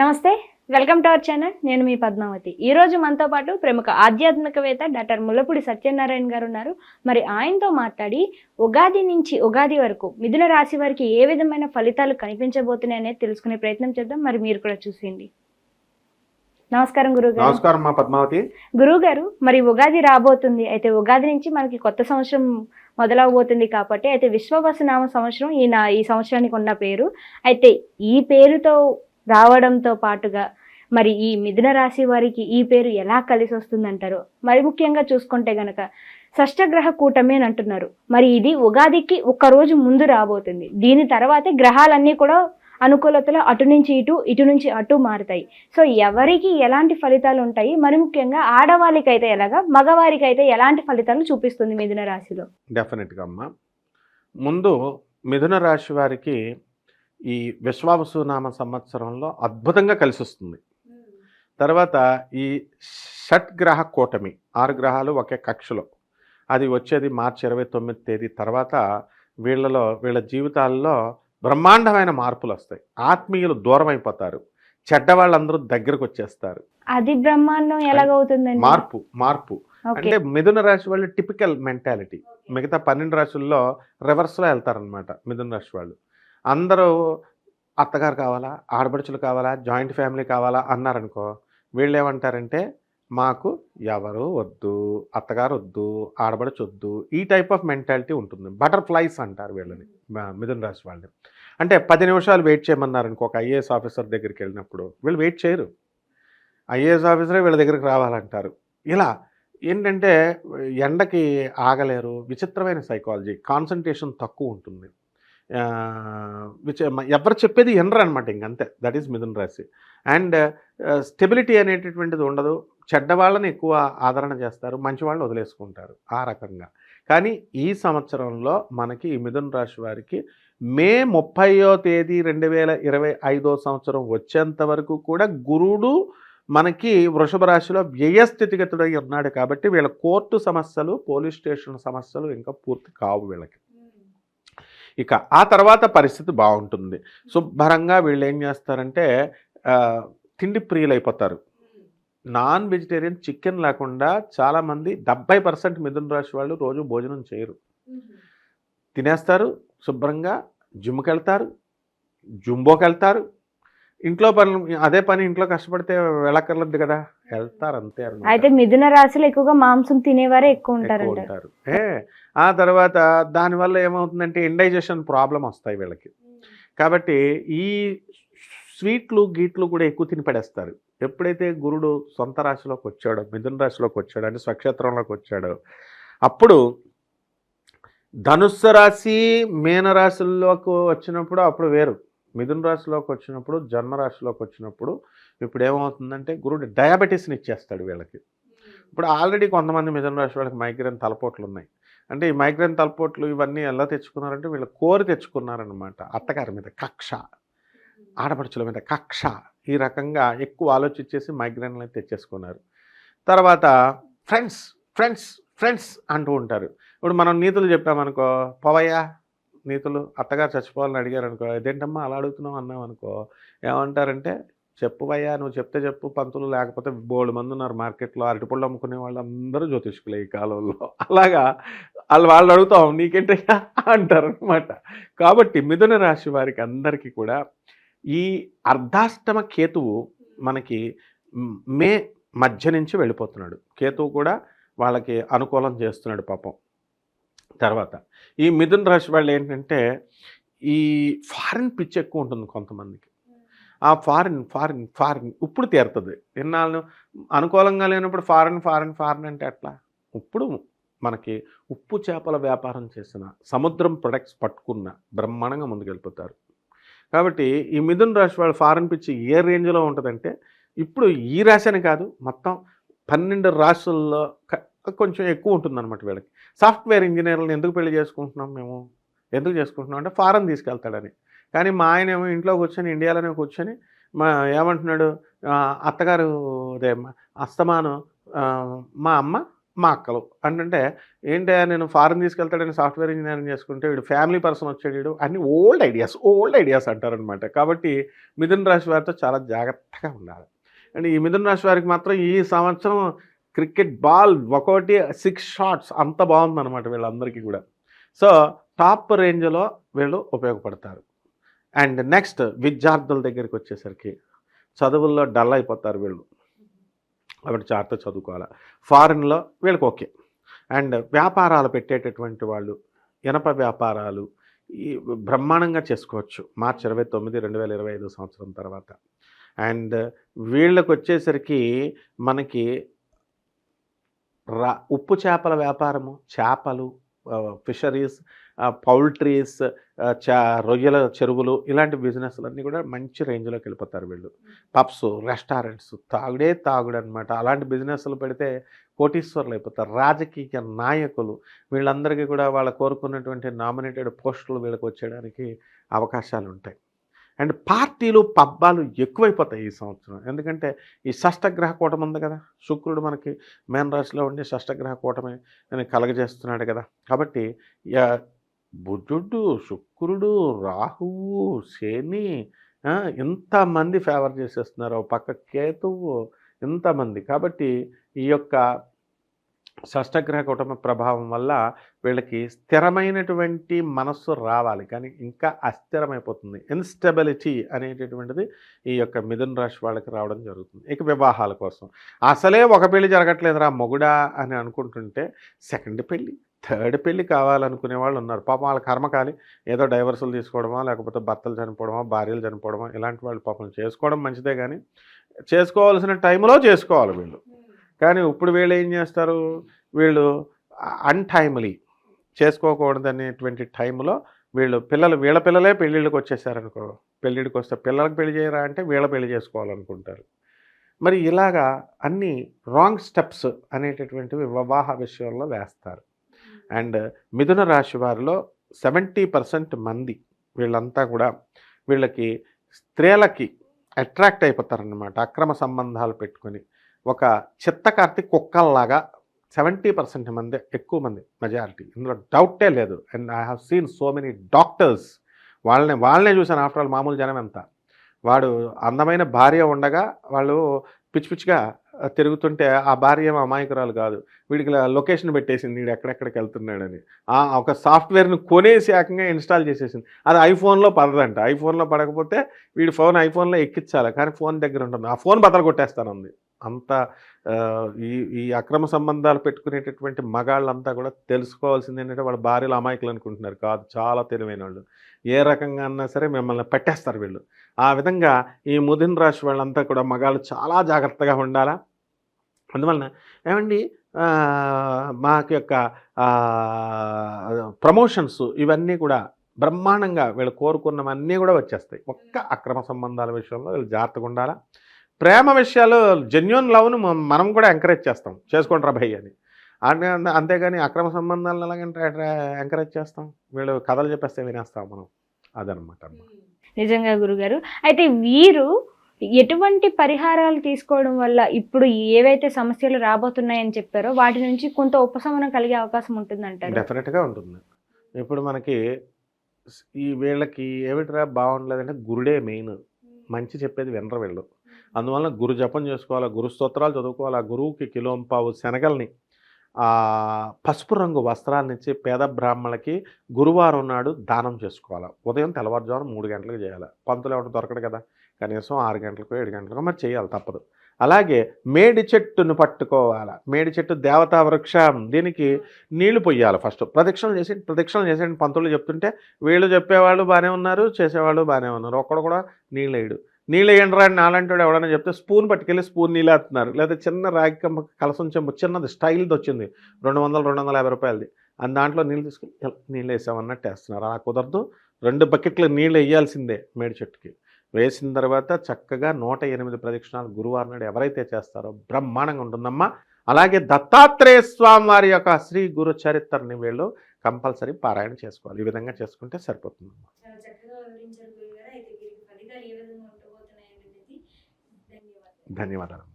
నమస్తే welcome to our channel. నేను మీ పద్మావతి. ఈ రోజు మనతో పాటు ప్రముఖ ఆధ్యాత్మికవేత్త డాక్టర్ ముల్లపూడి సత్యనారాయణ గారు ఉన్నారు. మరి ఆయనతో మాట్లాడి ఉగాది నుంచి ఉగాది వరకు మిథున రాశి వారికి ఏ విధమైన ఫలితాలు కనిపించబోతున్నాయి అనేది తెలుసుకునే ప్రయత్నం చేద్దాం. మరి మీరు కూడా చూసేయండి. నమస్కారం గురువు గారు నమస్కారం మా పద్మావతి. గురువు గారు మరి ఉగాది రాబోతుంది. అయితే ఉగాది నుంచి మనకి కొత్త సంవత్సరం మొదలవబోతుంది కాబట్టి అయితే విశ్వవసనామ సంవత్సరం ఈ నా ఈ సంవత్సరానికి ఉన్న పేరు. అయితే ఈ పేరుతో రావడంతో పాటుగా మరి ఈ మిథున రాశి వారికి ఈ పేరు ఎలా కలిసి వస్తుందంటారు? మరి ముఖ్యంగా చూసుకుంటే గనక షష్టగ్రహ కూటమి అని అంటున్నారు. మరి ఇది ఉగాదికి ఒక్క రోజు ముందు రాబోతుంది. దీని తర్వాతే గ్రహాలన్నీ కూడా అనుకూలతలు అటు నుంచి ఇటు ఇటు నుంచి అటు మారుతాయి. సో ఎవరికి ఎలాంటి ఫలితాలు ఉంటాయి? మరి ముఖ్యంగా ఆడవాళ్ళకి అయితే ఎలాగా మగవారికి అయితే ఎలాంటి ఫలితాలు చూపిస్తుంది మిథున రాశిలో? డెఫినెట్గా అమ్మా. ముందు మిథున రాశి వారికి ఈ విశ్వావసునామ సంవత్సరంలో అద్భుతంగా కలిసి వస్తుంది తర్వాత ఈ షట్ గ్రహ కూటమి ఆరు గ్రహాలు ఒకే కక్షలో. అది వచ్చేది మార్చి ఇరవై తొమ్మిది తేదీ తర్వాత వీళ్ళలో వీళ్ళ జీవితాల్లో బ్రహ్మాండమైన మార్పులు వస్తాయి. ఆత్మీయులు దూరం అయిపోతారు చెడ్డవాళ్ళందరూ దగ్గరకు వచ్చేస్తారు అది బ్రహ్మాండం ఎలాగవుతుందండి? మార్పు మార్పు. అంటే మిథున రాశి వాళ్ళు టిపికల్ మెంటాలిటీ. మిగతా పన్నెండు రాశుల్లో రివర్స్లో వెళ్తారనమాట మిథున రాశి వాళ్ళు. అందరూ అత్తగారు కావాలా ఆడబడుచులు కావాలా జాయింట్ ఫ్యామిలీ కావాలా అన్నారనుకో వీళ్ళు ఏమంటారంటే మాకు ఎవరు వద్దు అత్తగారు వద్దు ఆడబడుచు వద్దు ఈ టైప్ ఆఫ్ మెంటాలిటీ ఉంటుంది. బటర్ఫ్లైస్ అంటారు వీళ్ళని మిథున్ రాశి వాళ్ళని. అంటే పది నిమిషాలు వెయిట్ చేయమన్నారు అనుకో ఒక ఐఏఎస్ ఆఫీసర్ దగ్గరికి వెళ్ళినప్పుడు వీళ్ళు వెయిట్ చేయరు. ఐఏఎస్ ఆఫీసరే వీళ్ళ దగ్గరికి రావాలంటారు. ఇలా ఏంటంటే ఎండకి ఆగలేరు విచిత్రమైన సైకాలజీ కాన్సన్ట్రేషన్ తక్కువ ఉంటుంది. విచ ఎవరు చెప్పేది ఎనరు అనమాట ఇంకంతే దట్ ఈస్ మిథున్ రాశి. అండ్ స్టెబిలిటీ అనేటటువంటిది ఉండదు. చెడ్డ వాళ్ళని ఎక్కువ ఆదరణ చేస్తారు. మంచి వాళ్ళని వదిలేసుకుంటారు. ఆ రకంగా. కానీ ఈ సంవత్సరంలో మనకి ఈ మిథున్ రాశి వారికి మే ముప్పయో తేదీ రెండు వేల ఇరవై ఐదో సంవత్సరం వచ్చేంత వరకు కూడా గురుడు మనకి వృషభ రాశిలో వ్యయస్థితిగతుడై ఉన్నాడు కాబట్టి వీళ్ళ కోర్టు సమస్యలు పోలీస్ స్టేషన్ సమస్యలు ఇంకా పూర్తి కావు వీళ్ళకి. ఇక ఆ తర్వాత పరిస్థితి బాగుంటుంది. శుభ్రంగా వీళ్ళు ఏం చేస్తారంటే తిండి ప్రియులు అయిపోతారు నాన్ వెజిటేరియన్ చికెన్ లేకుండా చాలామంది డెబ్బై పర్సెంట్ మిథున రాశి వాళ్ళు రోజు భోజనం చేయరు. తినేస్తారు శుభ్రంగా జిమ్కి వెళ్తారు జుంబోకి వెళ్తారు ఇంట్లో పనులు అదే పని ఇంట్లో కష్టపడితే వెళ్ళక్కర్లేదు కదా. వెళ్తారు అంతే. అయితే మిథున రాశిలో ఎక్కువగా మాంసం తినేవారే ఎక్కువ ఉంటారు. ఏ ఆ తర్వాత దానివల్ల ఏమవుతుందంటే ఇండైజెషన్ ప్రాబ్లం వస్తాయి వీళ్ళకి. కాబట్టి ఈ స్వీట్లు గీట్లు కూడా ఎక్కువ తిని పడేస్తారు. ఎప్పుడైతే గురుడు సొంత రాశిలోకి వచ్చాడో మిథున రాశిలోకి వచ్చాడో అంటే స్వక్షేత్రంలోకి వచ్చాడో అప్పుడు ధనుస్సు రాశి మీన రాశుల్లోకి వచ్చినప్పుడు అప్పుడు వేరు. మిథున రాశిలోకి వచ్చినప్పుడు జన్మరాశిలోకి వచ్చినప్పుడు ఇప్పుడు ఏమవుతుందంటే గురుడు డయాబెటీస్ని ఇచ్చేస్తాడు వీళ్ళకి. ఇప్పుడు ఆల్రెడీ కొంతమంది మిథున రాశి వాళ్ళకి మైగ్రేన్ తలపోట్లు ఉన్నాయి. అంటే ఈ మైగ్రేన్ తలపోట్లు ఇవన్నీ ఎలా తెచ్చుకున్నారంటే వీళ్ళు కోరి తెచ్చుకున్నారనమాట అత్తగారి మీద కక్ష ఆడపడుచుల మీద కక్ష ఈ రకంగా ఎక్కువ ఆలోచించేసి మైగ్రేన్లు తెచ్చేసుకున్నారు. తర్వాత ఫ్రెండ్స్ ఫ్రెండ్స్ ఫ్రెండ్స్ అంటూ ఉంటారు. ఇప్పుడు మనం నీతులు చెప్పామనుకో పవయ్యా నీతులు అత్తగారు చచ్చిపోవాలని అడిగారు అనుకో ఇదేంటమ్మా అలా అడుగుతున్నావు? అన్నావు అనుకో ఏమంటారంటే చెప్పు భయ్యా నువ్వు చెప్తే చెప్పు పంతులు లేకపోతే బోల్డ్ మంది ఉన్నారు మార్కెట్లో అరటిపళ్ళు అమ్ముకునే వాళ్ళు అందరూ జ్యోతిష్కులే ఈ కాలంలో. అలాగా వాళ్ళు వాళ్ళు అడుగుతాం నీకేంటయ్యా? అంటారు అనమాట కాబట్టి మిథున రాశి వారికి అందరికీ కూడా ఈ అర్ధాష్టమ కేతువు మనకి మే మధ్య నుంచి వెళ్ళిపోతున్నాడు. కేతువు కూడా వాళ్ళకి అనుకూలం చేస్తున్నాడు పాపం. తర్వాత. ఈ మిథున్ రాశి వాళ్ళు ఏంటంటే ఈ ఫారిన్ పిచ్ ఎక్కువ ఉంటుంది కొంతమందికి. ఆ ఫారిన్ ఫారిన్ ఫారిన్ ఇప్పుడు తీరుతుంది. ఎన్నాళ్ళు అనుకూలంగా లేనప్పుడు ఫారిన్ ఫారిన్ ఫారిన్ అంటే అట్లా ఇప్పుడు మనకి ఉప్పు చేపల వ్యాపారం చేసిన సముద్రం ప్రొడక్ట్స్ పట్టుకున్న బ్రహ్మాండంగా ముందుకెళ్ళిపోతారు. కాబట్టి ఈ మిథున్ రాశి వాళ్ళు ఫారెన్ పిచ్చి ఏ రేంజ్లో ఉంటుందంటే ఇప్పుడు ఈ రాశి అని కాదు మొత్తం పన్నెండు రాశుల్లో కొంచెం ఎక్కువ ఉంటుందన్నమాట వీళ్ళకి. సాఫ్ట్వేర్ ఇంజనీర్లను ఎందుకు పెళ్ళి చేసుకుంటున్నాం మేము? ఎందుకు చేసుకుంటున్నాం? అంటే ఫారెన్ తీసుకెళ్తాడని. కానీ మా ఆయన ఏమో ఇంట్లో కూర్చొని ఇండియాలోనే కూర్చొని మా ఏమంటున్నాడు అత్తగారు అదే మా- అస్తమాను మా అమ్మ మా అక్కలు. అంటే ఏంటి నేను ఫారెన్ తీసుకెళ్తాడని సాఫ్ట్వేర్ ఇంజనీరింగ్ చేసుకుంటే వీడు ఫ్యామిలీ పర్సన్ వచ్చాడు వీడు అన్ని ఓల్డ్ ఐడియాస్ ఓల్డ్ ఐడియాస్ అంటారనమాట కాబట్టి మిథున్ రాశి వారితో చాలా జాగ్రత్తగా ఉండాలి. అండ్ ఈ మిథున్ రాశి వారికి మాత్రం ఈ సంవత్సరం క్రికెట్ బాల్ ఒకటి సిక్స్ షాట్స్ అంత బాగుందన్నమాట వీళ్ళందరికీ కూడా. సో టాప్ రేంజ్లో వీళ్ళు ఉపయోగపడతారు. అండ్ నెక్స్ట్ విద్యార్థుల దగ్గరికి వచ్చేసరికి చదువుల్లో డల్ అయిపోతారు వీళ్ళు. కాబట్టి జాగ్రత్త చదువుకోవాలి. ఫారిన్లో వీళ్ళకి ఓకే అండ్ వ్యాపారాలు పెట్టేటటువంటి వాళ్ళు ఇనప వ్యాపారాలు ఈ బ్రహ్మాండంగా చేసుకోవచ్చు. మార్చి ఇరవై తొమ్మిది రెండు వేల ఇరవై ఐదు సంవత్సరం తర్వాత. అండ్ వీళ్ళకి వచ్చేసరికి మనకి రా ఉప్పు చేపల వ్యాపారము చేపలు ఫిషరీస్ పౌల్ట్రీస్ చా రొయ్యల చెరువులు ఇలాంటి బిజినెస్లన్నీ కూడా మంచి రేంజ్లోకి వెళ్ళిపోతారు వీళ్ళు. పబ్స్ రెస్టారెంట్స్ తాగుడే తాగుడు అనమాట అలాంటి బిజినెస్లు పెడితే కోటీశ్వర్లు అయిపోతారు. రాజకీయ నాయకులు వీళ్ళందరికీ కూడా వాళ్ళ కోరుకున్నటువంటి నామినేటెడ్ పోస్టులు వీళ్ళకి వచ్చేయడానికి అవకాశాలు ఉంటాయి అండ్ పార్టీలు పబ్బాలు ఎక్కువైపోతాయి ఈ సంవత్సరం. ఎందుకంటే ఈ షష్టగ్రహ కూటమి ఉంది కదా. శుక్రుడు మనకి మేన్ రాశిలో ఉండి షష్టగ్రహ కూటమి అని కలగజేస్తున్నాడు కదా. కాబట్టి యా- బుధుడు శుక్రుడు రాహువు శని ఇంతమంది ఫేవర్ చేసేస్తున్నారు. పక్క కేతువు ఇంతమంది. కాబట్టి ఈ యొక్క షష్టగ్రహ కుటుంబ ప్రభావం వల్ల వీళ్ళకి స్థిరమైనటువంటి మనస్సు రావాలి. కానీ ఇంకా అస్థిరమైపోతుంది. ఇన్స్టెబిలిటీ అనేటటువంటిది ఈ యొక్క మిథున రాశి వాళ్ళకి రావడం జరుగుతుంది. ఇక వివాహాల కోసం. అసలే ఒక పెళ్ళి జరగట్లేదురా మొగుడా అని అనుకుంటుంటే సెకండ్ పెళ్ళి థర్డ్ పెళ్ళి కావాలనుకునే వాళ్ళు ఉన్నారు. పాపం వాళ్ళ కర్మకాలి ఏదో డైవర్సులు తీసుకోవడమా లేకపోతే భర్తలు చనిపోవడమా భార్యలు చనిపోవడమా ఇలాంటి వాళ్ళు పాపం చేసుకోవడం మంచిదే కానీ చేసుకోవాల్సిన టైంలో చేసుకోవాలి వీళ్ళు. కానీ ఇప్పుడు వీళ్ళు ఏం చేస్తారు? వీళ్ళు అన్టైమ్లీ చేసుకోకూడదనేటువంటి టైంలో వీళ్ళు పిల్లలు వీళ్ళ పిల్లలే పెళ్ళిళ్ళకి వచ్చేసారనుకో పెళ్ళిళ్ళకి వస్తే పిల్లలకు పెళ్ళి చేయరా అంటే వీళ్ళ పెళ్ళి చేసుకోవాలనుకుంటారు. మరి ఇలాగా అన్ని రాంగ్ స్టెప్స్ అనేటటువంటివి వివాహ విషయంలో వేస్తారు. అండ్ మిథున రాశి వారిలో సెవెంటీ పర్సెంట్ మంది వీళ్ళంతా కూడా వీళ్ళకి స్త్రీలకి అట్రాక్ట్ అయిపోతారనమాట అక్రమ సంబంధాలు పెట్టుకొని. ఒక చిత్తకార్తి కుక్కల్లాగా సెవెంటీ పర్సెంట్ మంది ఎక్కువ మంది మెజారిటీ ఇందులో డౌటే లేదు. And I have seen so many doctors వాళ్ళని వాళ్ళనే చూశాను. ఆఫ్టర్ ఆల్ మామూలు జనం ఎంత? వాడు అందమైన భార్య ఉండగా వాళ్ళు పిచ్చి పిచ్చిగా తిరుగుతుంటే ఆ భార్య ఏమో అమాయకురాలు కాదు. వీడికి లొకేషన్ పెట్టేసింది. వీడు ఎక్కడెక్కడికి వెళ్తున్నాడని. ఆ ఒక సాఫ్ట్వేర్ని కొనేసి ఏకంగా ఇన్స్టాల్ చేసేసింది. అది ఐఫోన్లో పడదంట. ఐఫోన్లో పడకపోతే వీడి ఫోన్ ఐఫోన్లో ఎక్కించాలి. కానీ ఫోన్ దగ్గర ఉంటుంది. ఆ ఫోన్ బదలు కొట్టేస్తానుంది. అంత ఈ ఈ అక్రమ సంబంధాలు పెట్టుకునేటటువంటి మగాళ్ళంతా కూడా తెలుసుకోవాల్సింది ఏంటంటే వాళ్ళ భార్యలు అమాయకులు అనుకుంటున్నారు కాదు చాలా తెలివైన వాళ్ళు ఏ రకంగా అన్నా సరే మిమ్మల్ని పెట్టేస్తారు వీళ్ళు. ఆ విధంగా ఈ ముదిన్ రాశి వాళ్ళంతా కూడా మగాళ్ళు చాలా జాగ్రత్తగా ఉండాలా? అందువలన ఏమండి? మాకు యొక్క ప్రమోషన్స్ ఇవన్నీ కూడా బ్రహ్మాండంగా వీళ్ళు కోరుకున్నవన్నీ కూడా వచ్చేస్తాయి. ఒక్క అక్రమ సంబంధాల విషయంలో వీళ్ళు జాగ్రత్తగా ఉండాలా? ప్రేమ విషయాలు జెన్యున్ లవ్ను మనం కూడా ఎంకరేజ్ చేస్తాం. చేసుకోండి భయ్ అని. అంతేగాని అక్రమ సంబంధాలను ఎలాగంటే ఎంకరేజ్ చేస్తాం? వీళ్ళు కథలు చెప్పేస్తే వినేస్తాం మనం. అదనమాట నిజంగా గురుగారు. అయితే వీరు ఎటువంటి పరిహారాలు తీసుకోవడం వల్ల ఇప్పుడు ఏవైతే సమస్యలు రాబోతున్నాయని చెప్పారో వాటి నుంచి కొంత ఉపశమనం కలిగే అవకాశం ఉంటుందంటారు? డెఫినెట్గా ఉంటుంది. ఇప్పుడు మనకి ఈ వీళ్ళకి ఏమిటిరా బాగుండలేదంటే గురుడే మెయిన్. మంచి చెప్పేది వినరు వీళ్ళు. అందువల్ల గురు జపం చేసుకోవాలి గురు స్తోత్రాలు చదువుకోవాలి ఆ గురువుకి కిలోంపావు శనగల్ని పసుపు రంగు వస్త్రాలనిచ్చి పేద బ్రాహ్మణులకి గురువారం నాడు దానం చేసుకోవాలి. ఉదయం తెల్లవారుజామున మూడు గంటలకు చేయాలి. పంతులు ఎవరు దొరకడు కదా కనీసం ఆరు గంటలకు ఏడు గంటలకు మరి చేయాలి తప్పదు. అలాగే మేడి చెట్టును పట్టుకోవాలి. మేడి చెట్టు దేవతా వృక్షం దీనికి నీళ్ళు పొయ్యాలి ఫస్ట్. ప్రదక్షిణలు చేసి ప్రదక్షిణలు చేసేయండి. పంతులు చెప్తుంటే వీళ్ళు చెప్పేవాళ్ళు బాగానే ఉన్నారు చేసేవాళ్ళు బాగానే ఉన్నారు. ఒక్కడు కూడా నీళ్ళు వేయడు. నీళ్ళు వేయండి అని నాలంటాడు ఎవడన్నా చెప్తే స్పూన్ పట్టుకెళ్ళి స్పూన్ నీళ్ళు వేస్తున్నారు లేదా చిన్న రాగి కమ్మ కలసం చెంబు చిన్నది స్టైల్ది వచ్చింది. రెండు వందలు రెండు వందల యాభై రూపాయలది. అని దాంట్లో నీళ్ళు తీసుకుని నీళ్ళు వేసామన్నట్టు వేస్తున్నారు. అలా కుదరదు. రెండు బకెట్లు నీళ్ళు వేయాల్సిందే మేడి చెట్టుకి. వేసిన తర్వాత చక్కగా నూట ఎనిమిది ప్రదక్షిణాలు గురువారం నాడు ఎవరైతే చేస్తారో బ్రహ్మాండంగా ఉంటుందమ్మా. అలాగే దత్తాత్రేయ స్వామి వారి యొక్క శ్రీ గురు చరిత్రని వీళ్ళు కంపల్సరీ పారాయణ చేసుకోవాలి. ఈ విధంగా చేసుకుంటే సరిపోతుందమ్మా చాలా చక్కగా వివరించారు గురుగారు